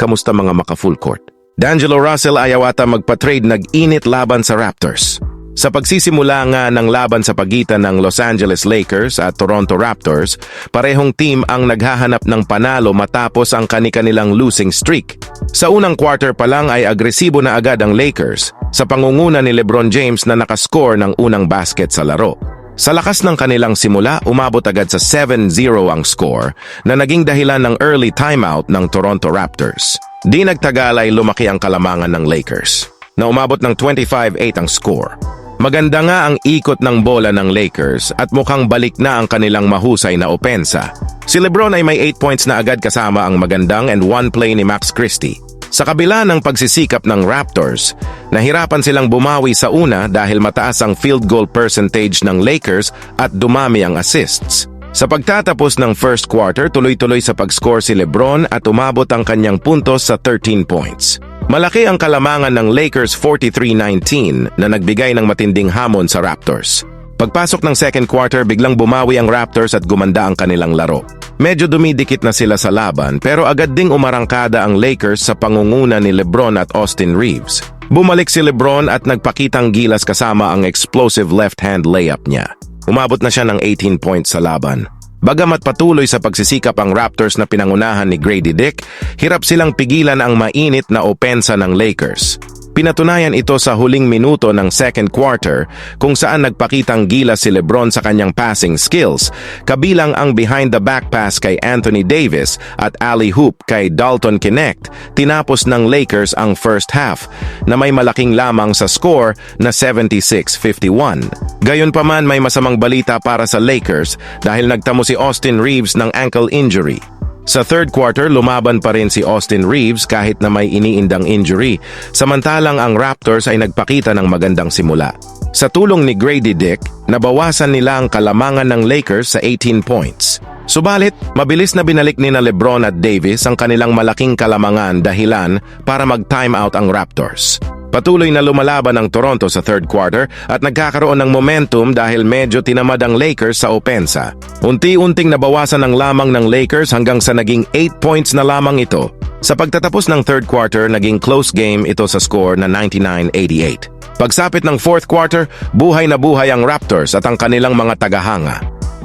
kamusta mga maka-full court? D'Angelo Russell ayaw ata magpa-trade nag-init laban sa Raptors. Sa pagsisimula nga ng laban sa pagitan ng Los Angeles Lakers at Toronto Raptors, parehong team ang naghahanap ng panalo matapos ang kani-kanilang losing streak. Sa unang quarter pa lang ay agresibo na agad ang Lakers sa pangunguna ni LeBron James na nakascore ng unang basket sa laro. Sa lakas ng kanilang simula, umabot agad sa 7-0 ang score na naging dahilan ng early timeout ng Toronto Raptors. Di nagtagal ay lumaki ang kalamangan ng Lakers na umabot ng 25-8 ang score. Maganda nga ang ikot ng bola ng Lakers at mukhang balik na ang kanilang mahusay na opensa. Si Lebron ay may 8 points na agad kasama ang magandang and one play ni Max Christie. Sa kabila ng pagsisikap ng Raptors, nahirapan silang bumawi sa una dahil mataas ang field goal percentage ng Lakers at dumami ang assists. Sa pagtatapos ng first quarter, tuloy-tuloy sa pag-score si Lebron at umabot ang kanyang puntos sa 13 points. Malaki ang kalamangan ng Lakers 43-19 na nagbigay ng matinding hamon sa Raptors. Pagpasok ng second quarter, biglang bumawi ang Raptors at gumanda ang kanilang laro. Medyo dumidikit na sila sa laban pero agad ding umarangkada ang Lakers sa pangunguna ni Lebron at Austin Reeves. Bumalik si Lebron at nagpakitang gilas kasama ang explosive left-hand layup niya. Umabot na siya ng 18 points sa laban. Bagamat patuloy sa pagsisikap ang Raptors na pinangunahan ni Grady Dick, hirap silang pigilan ang mainit na opensa ng Lakers. Pinatunayan ito sa huling minuto ng second quarter kung saan nagpakitang gila si Lebron sa kanyang passing skills, kabilang ang behind-the-back pass kay Anthony Davis at alley-hoop kay Dalton Kinect, tinapos ng Lakers ang first half na may malaking lamang sa score na 76-51. Gayunpaman may masamang balita para sa Lakers dahil nagtamo si Austin Reeves ng ankle injury. Sa third quarter, lumaban pa rin si Austin Reeves kahit na may iniindang injury, samantalang ang Raptors ay nagpakita ng magandang simula. Sa tulong ni Grady Dick, nabawasan nila ang kalamangan ng Lakers sa 18 points. Subalit, mabilis na binalik ni na Lebron at Davis ang kanilang malaking kalamangan dahilan para mag-timeout ang Raptors. Patuloy na lumalaban ang Toronto sa third quarter at nagkakaroon ng momentum dahil medyo tinamad ang Lakers sa opensa. Unti-unting nabawasan ang lamang ng Lakers hanggang sa naging 8 points na lamang ito. Sa pagtatapos ng third quarter, naging close game ito sa score na 99-88. Pagsapit ng fourth quarter, buhay na buhay ang Raptors at ang kanilang mga tagahanga.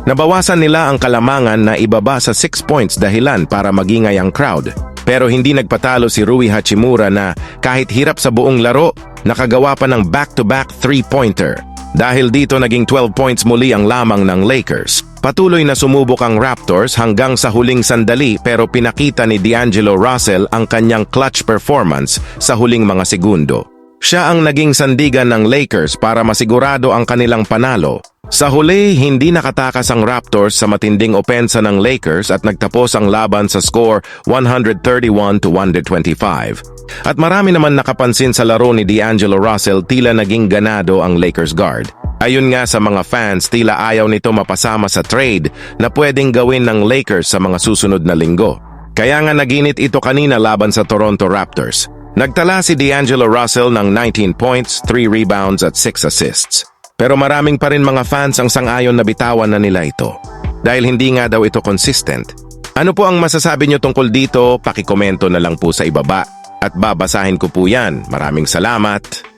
Nabawasan nila ang kalamangan na ibaba sa 6 points dahilan para magingay ang crowd. Pero hindi nagpatalo si Rui Hachimura na kahit hirap sa buong laro, nakagawa pa ng back-to-back three-pointer. Dahil dito naging 12 points muli ang lamang ng Lakers. Patuloy na sumubok ang Raptors hanggang sa huling sandali pero pinakita ni D'Angelo Russell ang kanyang clutch performance sa huling mga segundo. Siya ang naging sandigan ng Lakers para masigurado ang kanilang panalo sa huli, hindi nakatakas ang Raptors sa matinding opensa ng Lakers at nagtapos ang laban sa score 131 to 125. At marami naman nakapansin sa laro ni D'Angelo Russell tila naging ganado ang Lakers guard. Ayun nga sa mga fans, tila ayaw nito mapasama sa trade na pwedeng gawin ng Lakers sa mga susunod na linggo. Kaya nga naginit ito kanina laban sa Toronto Raptors. Nagtala si D'Angelo Russell ng 19 points, 3 rebounds at 6 assists. Pero maraming pa rin mga fans ang sangayon na bitawan na nila ito. Dahil hindi nga daw ito consistent. Ano po ang masasabi nyo tungkol dito? Pakikomento na lang po sa ibaba. At babasahin ko po yan. Maraming salamat.